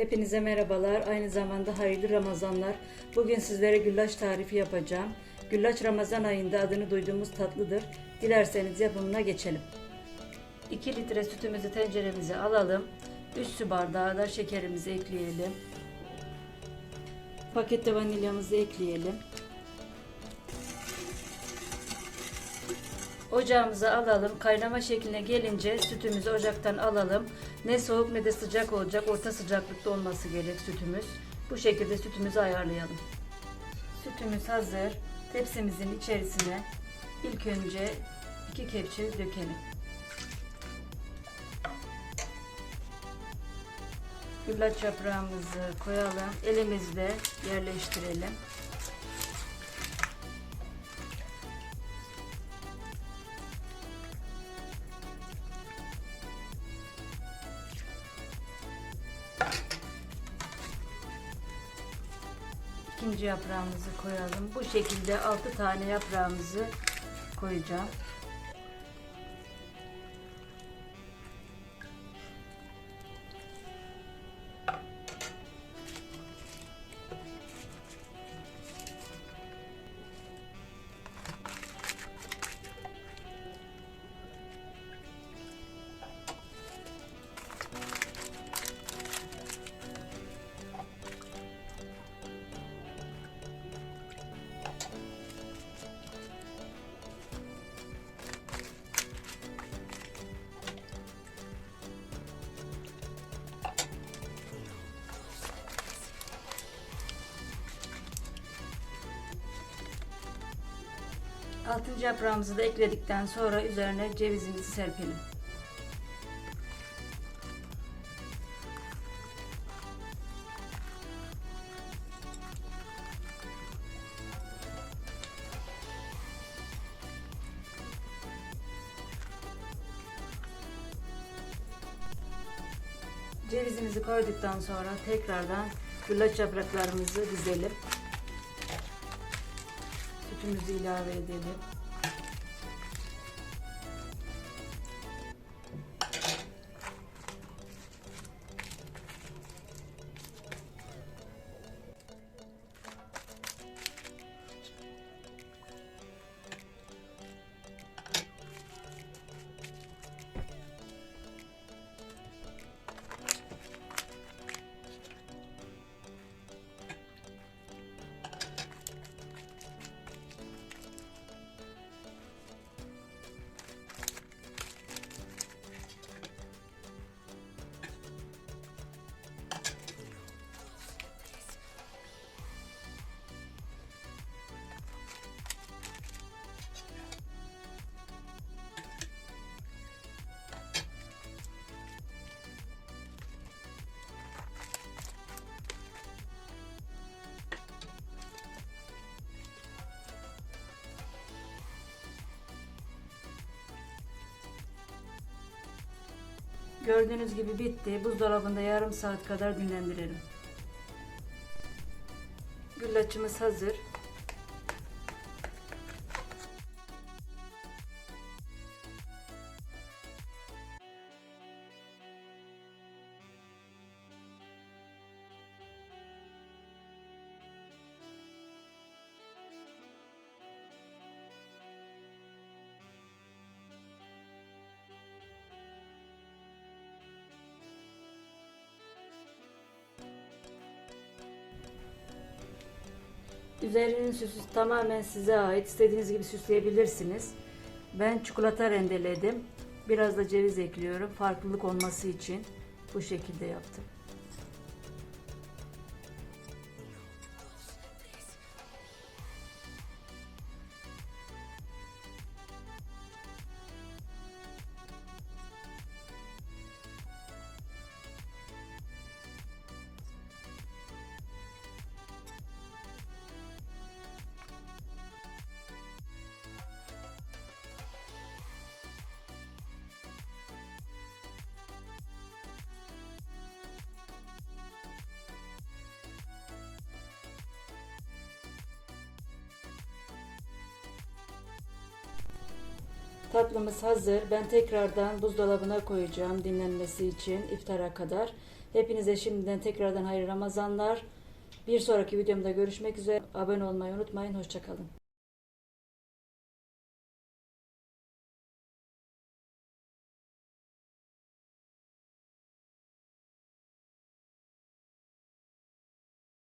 Hepinize merhabalar. Aynı zamanda hayırlı Ramazanlar. Bugün sizlere güllaç tarifi yapacağım. Güllaç Ramazan ayında adını duyduğumuz tatlıdır. Dilerseniz yapımına geçelim. 2 litre sütümüzü tenceremize alalım. 3 su bardağı da şekerimizi ekleyelim. Pakette vanilyamızı ekleyelim. Ocağımıza alalım. Kaynama şekline gelince sütümüzü ocaktan alalım. Ne soğuk ne de sıcak olacak. Orta sıcaklıkta olması gerek sütümüz. Bu şekilde sütümüzü ayarlayalım. Sütümüz hazır. Tepsimizin içerisine ilk önce iki kepçe dökelim. Güllaç yaprağımızı koyalım. Elimizle yerleştirelim. İkinci yaprağımızı koyalım. Bu şekilde 6 tane yaprağımızı koyacağım. Altıncı yaprağımızı da ekledikten sonra üzerine cevizimizi serpelim. Cevizimizi koyduktan sonra tekrardan güllaç yapraklarımızı dizelim. Sütümüzü ilave edelim. Gördüğünüz gibi bitti. Buzdolabında yarım saat kadar dinlendirelim. Güllaçımız hazır. Üzerinin süsü tamamen size ait. İstediğiniz gibi süsleyebilirsiniz. Ben çikolata rendeledim. Biraz da ceviz ekliyorum. Farklılık olması için bu şekilde yaptım. Tatlımız hazır. Ben tekrardan buzdolabına koyacağım dinlenmesi için iftara kadar. Hepinize şimdiden tekrardan hayırlı Ramazanlar. Bir sonraki videomda görüşmek üzere. Abone olmayı unutmayın. Hoşçakalın.